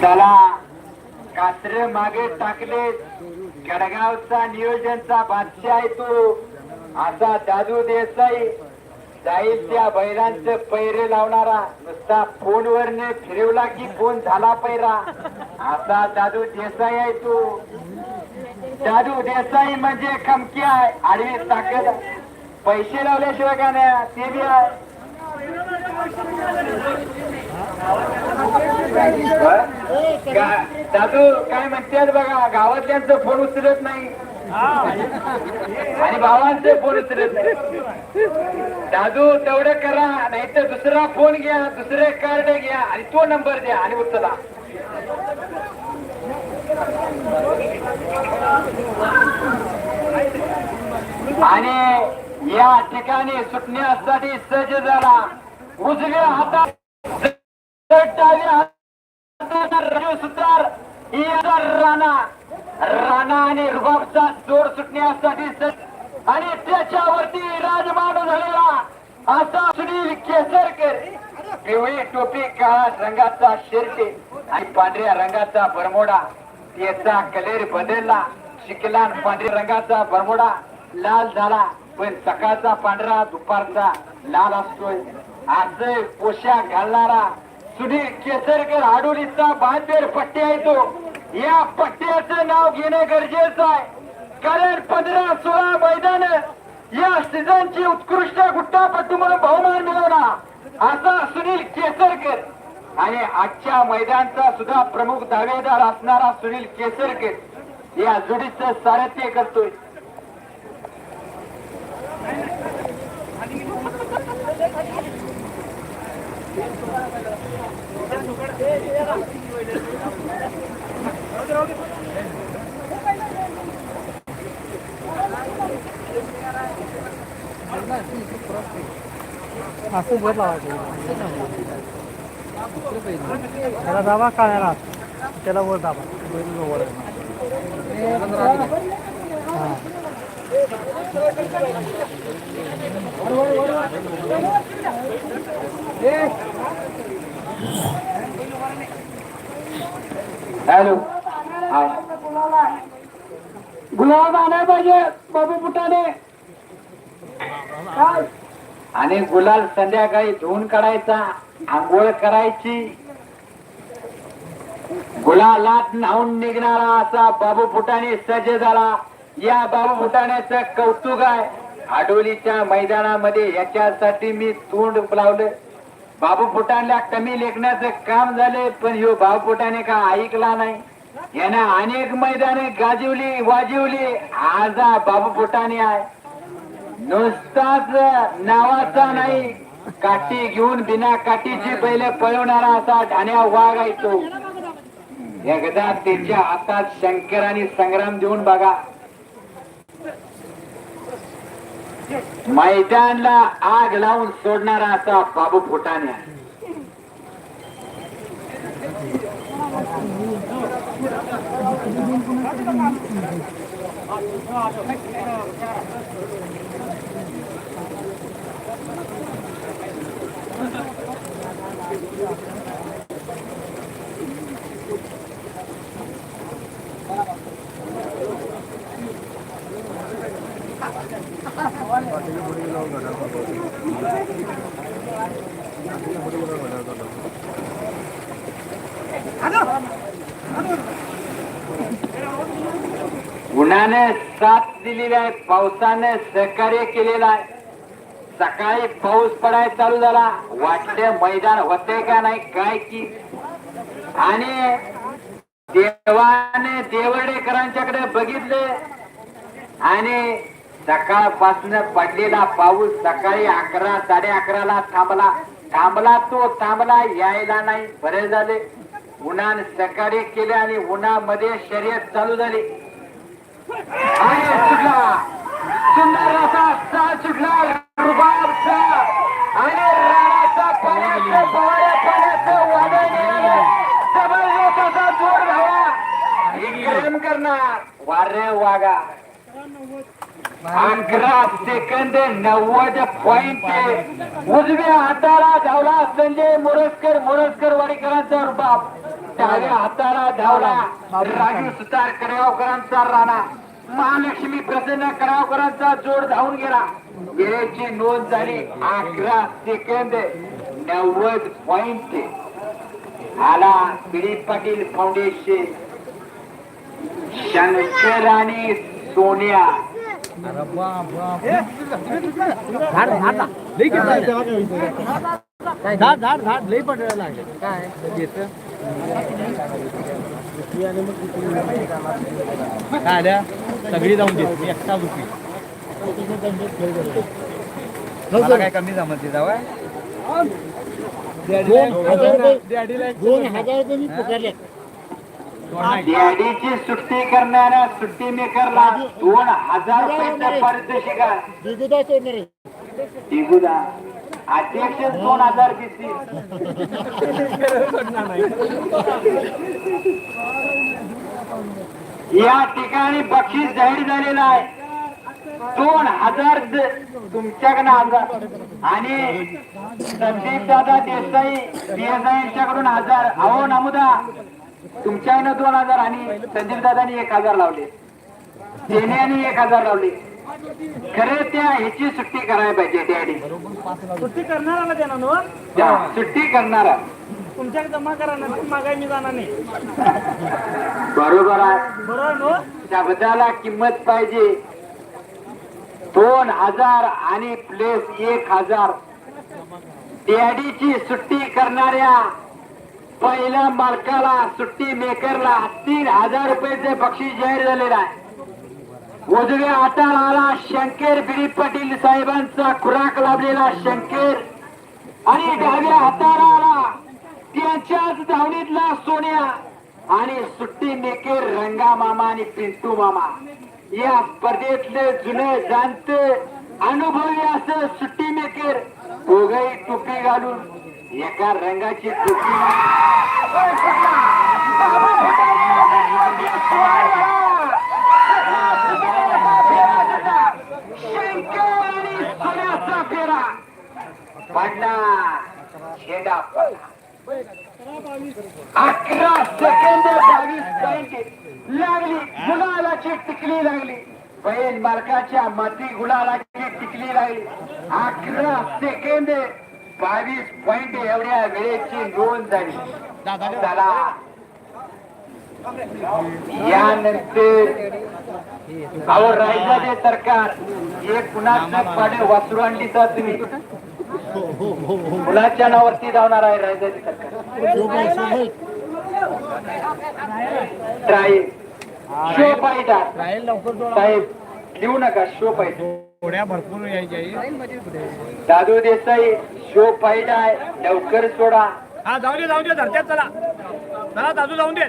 त्याला कात्रे मागे टाकले. गडगावचा नियोजनचा बादशाह आहे तो. असा दादू देसाई जाईल त्या बैलांचे पैरे लावणारा. नुसता फोनवरने फिरवला की फोन झाला पैरा. असा दादू देसाई आहे तू. दादू देसाई म्हणजे खमकी आहे. आडवी ताकद. पैसे लावल्याशिवाय का नाही? ते बी आहे. दादू काय म्हणतात बघा गावातल्यांचं फोन उचलत नाही. आणि भावांचे फोन उचलत नाही. दादू तेवढं करा नाहीतर दुसरा फोन घ्या दुसरे कार्ड घ्या आणि तो नंबर द्या आणि उचला. आणि या ठिकाणी सुटण्यासाठी सज्ज झाला. उजव्या हातात डाव्या सुतार राणा राणा आणि रुबाबचा जोड सुटण्यासाठी आणि त्याच्यावरती राजमान झालेला असा सुनील केसरकर पिवळी टोपी काळा रंगाचा शर्ट आणि पांढऱ्या रंगाचा बरमोडा त्याचा कलेर बदलला शिकला पांढऱ्या रंगाचा बरमोडा लाल झाला पण सकाळचा पांढरा दुपारचा लाल असतोय असे पोशाख घालणारा सुनील केसरकर आडोलीचा बांधेर पट्टी आहे तो. या पट्ट्याचं नाव घेणं गरजेचं आहे. कारण पंधरा सोळा मैदान या सीझनची उत्कृष्ट गुट्टापट्टू म्हणून बहुमान मिळवला असा सुनील केसरकर. आणि आजच्या मैदानचा सुद्धा प्रमुख दावेदार असणारा सुनील केसरकर. या जोडीचं सारथ्य करतोय. असं वर लावायचं त्याला दाबा काळ्याला त्याला वर दाबा. वर हां हॅलो. गुलाब आणाय पाहिजे बाबू पुटाने. काय? आणि गुलाल संध्याकाळी धुवून काढायचा आंघोळ करायची. गुलालात न्हावून निघणारा असा बाबू फुटाणे सज्ज झाला. या बाबू फुटाण्याचं कौतुक आहे. आडोलीच्या मैदानामध्ये याच्यासाठी मी तोंड लावलं. बाबू फुटाणला कमी लेखण्याचं काम झाले पण ह्यो बाबू फुटाणे का ऐकला नाही? यानं अनेक मैदाने गाजवली वाजवली आज बाबू फुटाणे आहे. नुसताच नावाचा नाही काठी घेऊन बिना काठीची पहिले पळवणारा असा ढाण्या वाघ आहे तो. एकदा त्याच्या हातात शंकराने संग्राम देऊन बघा. मैदानला आग लावून सोडणारा असा बाबू फुटाण्या उन्हाने साथ दिलेली आहे पावसाने सहकार्य केलेलं आहे. सकाळी पाऊस पडायला चालू झाला. वाटले मैदान होते का नाही काय की. आणि देवाने देवर्डेकरांच्याकडे बघितले. आणि सकाळपासून पडलेला पाऊस सकाळी अकरा साडे अकराला थांबला. थांबला तो थांबला यायला नाही. बरे झाले. उन्हाने सहकार्य केले आणि उन्हामध्ये शर्यत चालू झाली. आणि सुटला. सुंदर असा सुटला. रुबाबचा आणि राणाचा पाण्याचं पवाड्या पाण्याचं वादळ निघालं. जबरदस्त असा जोर धावा. विक्रम करणार. वारे वागा अकरा सेकंद नव्वद पॉइंट उजव्या हाताला धावला संजय मोरजकर मोरजकर वाडीकरांचा रुबाब. डाव्या हाताला धावला राजू सुतार कडावकरांचा राणा. महालक्ष्मी प्रसन्न करावकरांचा जोड धावून गेला. वेळेची नोंद झाली अकरा सेकंद नव्वद पॉइंट आला दिलीप पाटील फाउंडेशन. शंकर आणि सोनिया. झाड झाड लई झाड झाड झाड लई पडायला लागले काय काय आल्या सगळी जाऊन दे मी एकटा दुखी काय कमी जमत जावा दोन हजार रुपये मी पुकारले डॅडीची सुट्टी करणाऱ्या सुट्टी मेकरला दोन हजार रुपयाचं पारितोषिक आहे. दिगुदा अध्यक्ष दोन हजार घेतली. या ठिकाणी बक्षीस जाहीर झालेलं आहे. दोन हजार तुमच्याकडनं हजार आणि संदीप दादा देसाई देसाई यांच्याकडून हजार अहो नमुदा. तुमच्याकडनं दोन हजार आणि संदीप दादानी एक हजार लावले. देण्याने एक हजार लावले. खरे त्या ह्याची सुट्टी करायला पाहिजे डॅडी सुट्टी करणार देणार सुट्टी करणारा तुमच्याकडे जमा करा ना मागाय मी जाणार नाही. बरोबर आहे. बरोबर शब्दाला किंमत पाहिजे. दोन हजार आणि प्लेस एक हजार. डॅडीची सुट्टी करणाऱ्या पहिल्या मालकाला सुट्टी मेकरला तीन हजार रुपयाचे बक्षीस जाहीर झालेलं आहे. उजव्या हाताला आला शंकर बिडी पाटील साहेबांचा खुराक लाभलेला शंकेर. आणि डाव्या हाताला आला त्यांच्याच धावणीतला सोन्या. आणि सुट्टी मेकर रंगा मामा आणि पिंटू मामा. या स्पर्धेतले जुने जाणते अनुभवी असं सुट्टी मेकर दोघही टोपी घालून एका रंगाची टोपी. सोन्याचा फेरा पडला. छेडा अकरा सेकंद बावीस लागली. गुलालाची टिकली लागली. बैल मालकाच्या माती गुलालाची टिकली लागली. अकरा सेकंद बावीस पॉइंट एवढ्या वेळेची नोंद झाली. चला. यानंतर अहो रायजाचे सरकार हे कुणाचं पाडे वासरू तर तुम्ही? मुलाच्या नावावरती जाणार आहे रायजाचे सरकार. ट्राय शो पाहिजे. साहेब लिहू नका शो पाहिजे. थोड्या भरपूर यायच्या दादू देसाई शो आहे. लवकर सोडा. हा जाऊ दे जाऊ दे धरत्यात चला. चला दादू जाऊन दे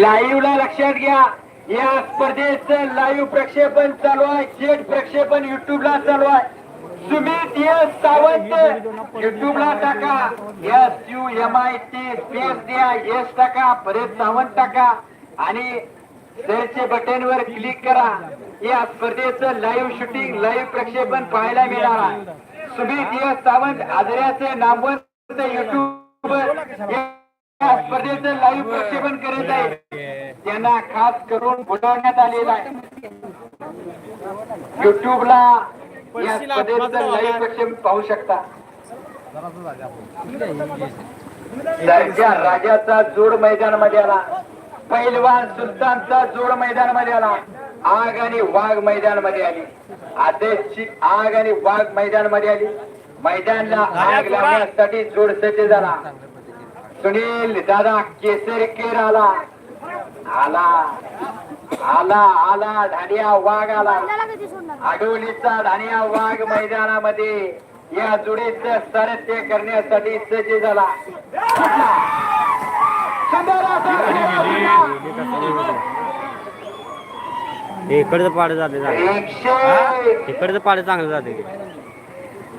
लाईव्ह ला लक्षात घ्या. या स्पर्धेचं लाईव्ह प्रक्षेपण चालू आहे. थेट प्रक्षेपण युट्यूब ला चालू आहे. सुमित एस सावंत युट्यूब ला टाका. S U M I T space द्या. एस टाका. परत सावंत टाका. आणि सर्च बटन वर क्लिक करा. या स्पर्धेचं लाईव्ह शूटिंग लाईव्ह प्रक्षेपण पाहायला मिळणार आहे. सुमित सावंत आदर्याचे नामवंत युट्यूब या स्पर्धेचं लाईव्ह प्रक्षेपण करत आहे त्यांना खास करून बोलवण्यात आलेला आहे. युट्यूबला या स्पर्धेचं लाईव्ह प्रक्षेपण पाहू शकता. राजाचा जोड मैदानामध्ये आला. पैलवान सुलतानचा जोड मैदानामध्ये आला. आग आणि वाघ मैदानामध्ये आली. आदेशची आग आणि वाघ मैदानामध्ये आली. मैदानला आग लावण्यासाठी जोड सज्ज झाला. सुनील दादा केसरकेर आला. आला. आला आला धाडिया वाघ आला. आडोलीचा धानिया वाघ मैदानामध्ये या जोडीचं सारथ्य करण्यासाठी सज्ज झाला. इकडचं पाड जाते इकडचं पाड चांगलं जाते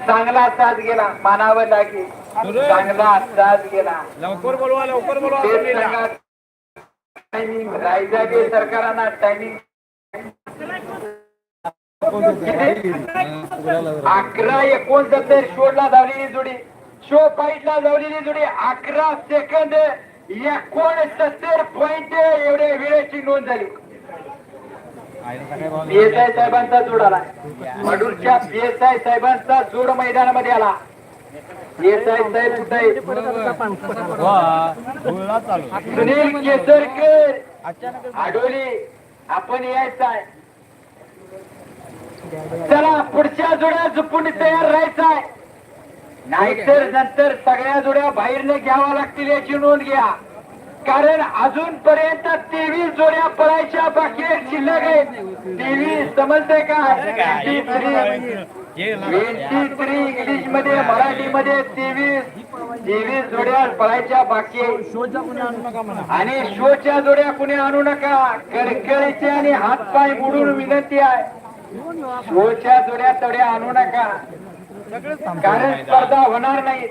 चांगला साथ गेला मानावं लागेल चांगला साथ गेला. लवकर बोलवा लवकर बोलवा टायमिंग रायजाचे सरकारांना टायमिंग अकरा एकोणसत्तर शोधला धावलेली जोडी. शो फाईटला लावलेली जोडी. अकरा सेकंद एकोणसत्तर पॉइंट एवढ्या वेळेची नोंद झाली. पीएसआय साहेबांचा जोड आला. मडूरच्या पीएसआय साहेबांचा जोड मैदानामध्ये आला. पीएसआय साहेब कुठे? सुनील केसरकर. आडोली आपण यायचं आहे चला पुढच्या जोड्या झुपून तयार राहायचं आहे नाहीतर नंतर सगळ्या जोड्या बाहेरने घ्यावा लागतील याची नोंद घ्या. कारण अजूनपर्यंत तेवीस जोड्या पळायच्या बाकी शिल्लक आहेत. तेवीस समजते का? Twenty three. इंग्लिशमध्ये मराठी मध्ये तेवीस. तेवीस जोड्या पळायच्या बाकी आणि शोच्या जोड्या कुणी आणू नका. कडकडीचे आणि हातपाय मोडून विनंती आहे. शोच्या जोड्या तोड्या आणू नका. कारण स्पर्धा होणार नाही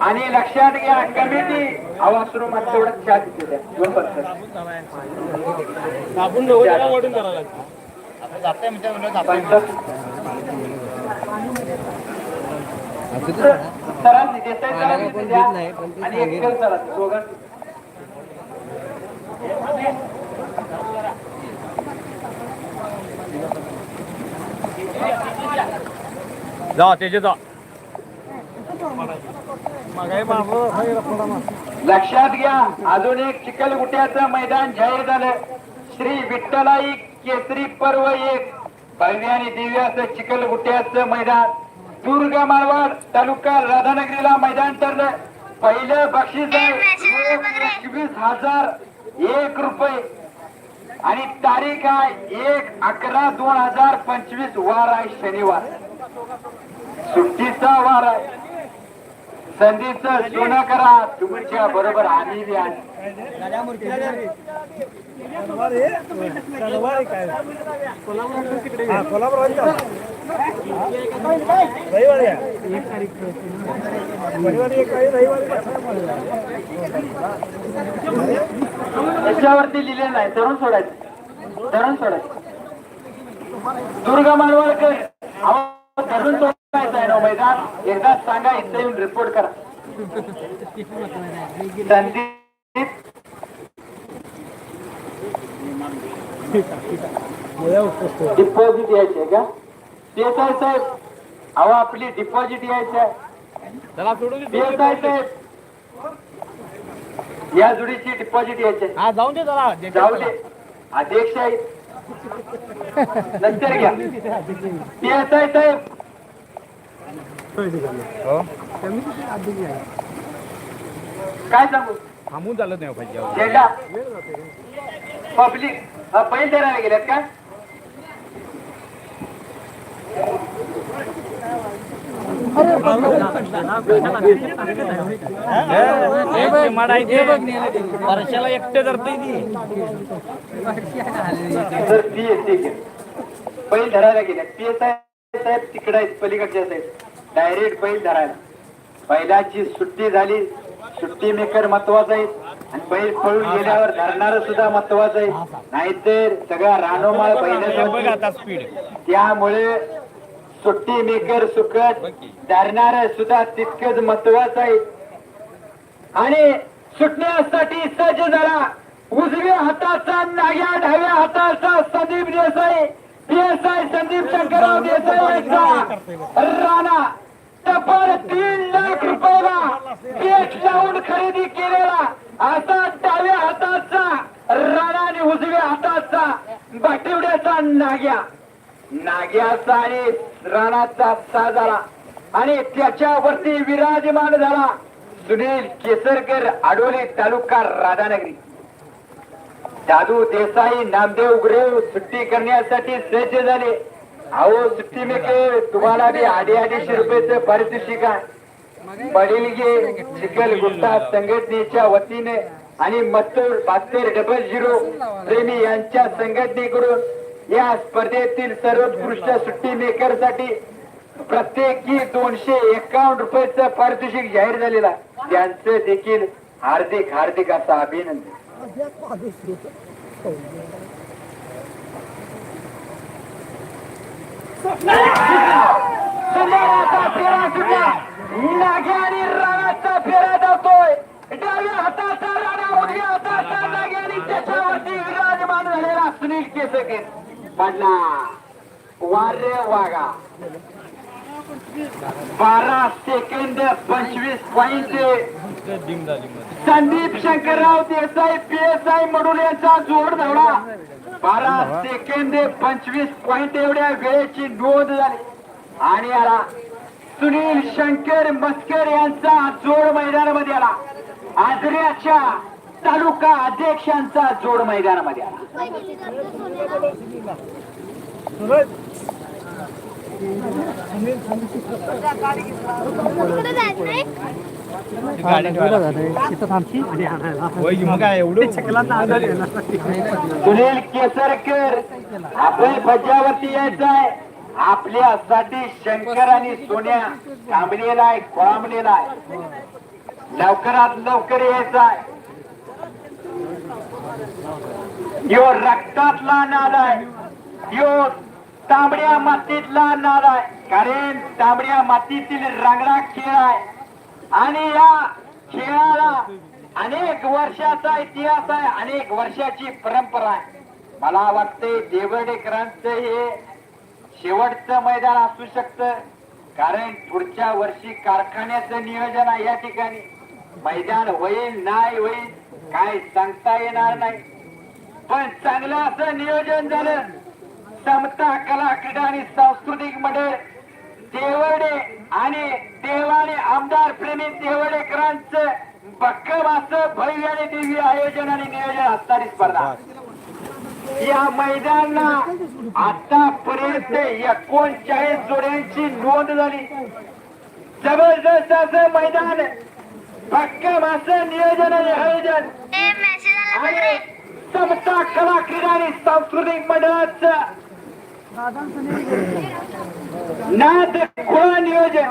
आणि लक्षात घ्या कमिटी. दोन पत्तर. पंचावन्न. सरांनी देसाई सरांनी आणि एक्सेल सरांनी जा त्याचे जा. लक्षात घ्या अजून एक चिखलगुट्याचं मैदान जाहीर झालं. श्री विठ्ठलाई केसरी पर्व एक. भव्य आणि दिव्य असं चिखलगुट्याचं मैदान. दुर्ग मारवाड तालुका राधानगरीला मैदान ठरलं. पहिलं बक्षीस आहे. एकवीस हजार एक रुपये. आणि तारीख आहे एक अकरा दोन हजार पंचवीस. वार आहे शनिवार. सुट्टीचा वार आहे. संधीच सोनं करा. तुमच्या बरोबर आम्ही बी त्याच्यावरती लिहिलेलं आहे तरुण सोडायचं. तरुण सोडायचं. दुर्गा मानवळकर तरुण सोड मैदान एकदा सांगा इथं येऊन रिपोर्ट करा. संदीप. डिपॉझिट यायचे का? तेच आहे साहेब? अहो आपली डिपॉझिट यायची. आहे साहेब? या जुडीची डिपॉझिट यायची. हा जाऊन दे जरा. जाऊ दे. अध्यक्ष आहेत. नंतर घ्या. पी एस साहेब काय सांगू? थांबून चालत नाही पाहिजे झेंडा पब्लिक बैल धरायला गेल्यात का? वर्षाला एकटे धरते ती. बैल धरायला गेल्या पी एस आय साहेब तिकडे आहेत पलीकडच्या साहेब डायरेक्ट बैल धरायला. बैलाची सुट्टी झाली सुट्टी मेकर महत्त्वाचा आहे. आणि बैल पळून गेल्यावर धरणार सुद्धा महत्वाचं आहे. नाहीतर सगळा रानोमाळ बैल त्यामुळे सुट्टी मेकर सुकट धरणार सुद्धा तितकंच महत्वाचं आहे. आणि सुटण्यासाठी सज्ज झाला. उजव्या हाताचा नाग्या डाव्या हाताचा संदीप देसाई. देसाई संदीप शंकरराव देसाई यांचा राणा टपाल तीन लाख रुपयाला पेट लावून खरेदी केलेला असा डाव्या हाताचा राणा आणि उजव्या हाताचा बाटिवड्याचा नाग्या. नाग्याचा आणि राणाचा साजारा. आणि त्याच्यावरती विराजमान झाला सुनील केसरकर आडोली तालुका राधानगरी. दादू देसाई नामदेव गुरेव सुट्टी करण्यासाठी सज्ज झाले. अहो सुट्टी मेकर तुम्हाला बी अडी अडीचशे रुपयाचं पारितोषिक आहे बडीलगे चिखल गुप्ता संघटनेच्या वतीने आणि मत्तूर बहात्तर डबल झिरो प्रेमी यांच्या संघटनेकडून या स्पर्धेतील सर्वोत्कृष्ट सुट्टी मेकरसाठी प्रत्येकी दोनशे एकावन्न रुपयाचं पारितोषिक जाहीर झालेला. त्यांचं देखील हार्दिक हार्दिक असं अभिनंदन. सुंदराचा फेरा सुटला नागे आणि राणाचा फेरा डाव्या हाताचा राणा उजव्या हाताचा नागे आणि त्याच्यावरती विराजमान झालेला सुनील केसकर पडला वारे वागा बारा सेकंद पंचवीस point Sandeep Shankarrao Desai P S I मडूल यांचा जोड धावला बारा सेकंद पंचवीस पॉइंट एवढ्या वेळेची नोंद झाली. आणि आला सुनील शंकर मस्कर यांचा जोड मैदानामध्ये आला. आजऱ्याच्या तालुका अध्यक्षांचा जोड मैदानामध्ये आला. सुरज सुनील केसरकर आपण फज्जावरती यायचं आहे आपल्यासाठी शंकर आणि सोन्या थांबलेला आहे खोळंबलेला आहे. लवकरात लवकर यायचा आहे यो रक्तातला नाद आहे. यो तांबड्या मातीतला नाद आहे. कारण तांबड्या मातीतील रांगडा खेळ आहे. आणि या खेळाला अनेक वर्षाचा इतिहास आहे अनेक वर्षाची परंपरा आहे. मला वाटते देवर्डेकरांचं हे शेवटचं मैदान असू शकतं कारण पुढच्या वर्षी कारखान्याचं नियोजन आहे या ठिकाणी. मैदान होईल नाही होईल काय सांगता येणार नाही. पण चांगलं असं नियोजन झालं. समता कला क्रीडा आणि सांस्कृतिक मंडळ देवडे आणि देवाने आमदार प्रेमी देवडेकरांचं भक्कम असं भव्य आणि दिव्य आयोजन आणि नियोजन असणारी स्पर्धा. या मैदाना आतापर्यंत एकोणचाळीस जोड्यांची नोंद झाली. जबरदस्त असं मैदान भक्कम असं नियोजन आणि आयोजन. आणि समता कला क्रीडा आणि सांस्कृतिक मंडळाचं नाद खोळा नियोजन.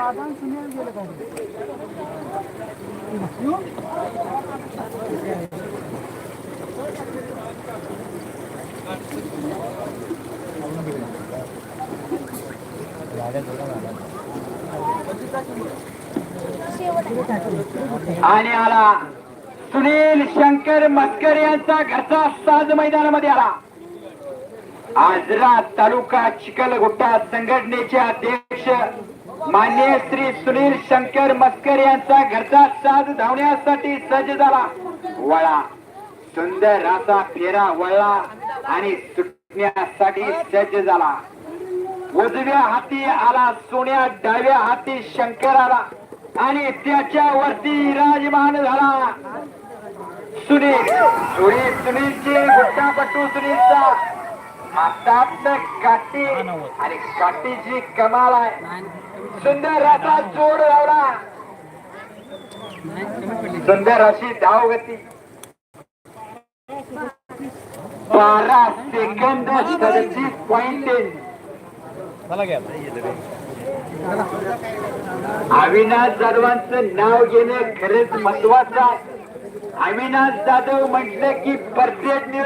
आणि आला सुनील शंकर मस्कर यांचा घरचा साज मैदानामध्ये आला. आजरा तालुका चिखलगुट्टा संघटनेचे अध्यक्ष मान्य श्री सुनील शंकर मस्कर यांचा घरचा साज धावण्यासाठी सज्ज झाला. वळा सुंदर असा फेरा वळला आणि सुटण्यासाठी सज्ज झाला. उजव्या हाती आला सोन्या डाव्या हाती शंकर आला आणि त्याच्यावरती विराजमान झाला. सुनील सुनील सुनीलचे गुट्टापट्टू सुनीलचा हातात काठी आणि काठीची कमाल आहे. सुंदर असा जोड लावला सुंदर अशी धावगती. बारा सेकंद सदतीस पॉइंट. अविनाश जाधवांचं नाव घेणं खरंच महत्वाचं आहे. अविनाश जाधव म्हटलं की प्रत्येक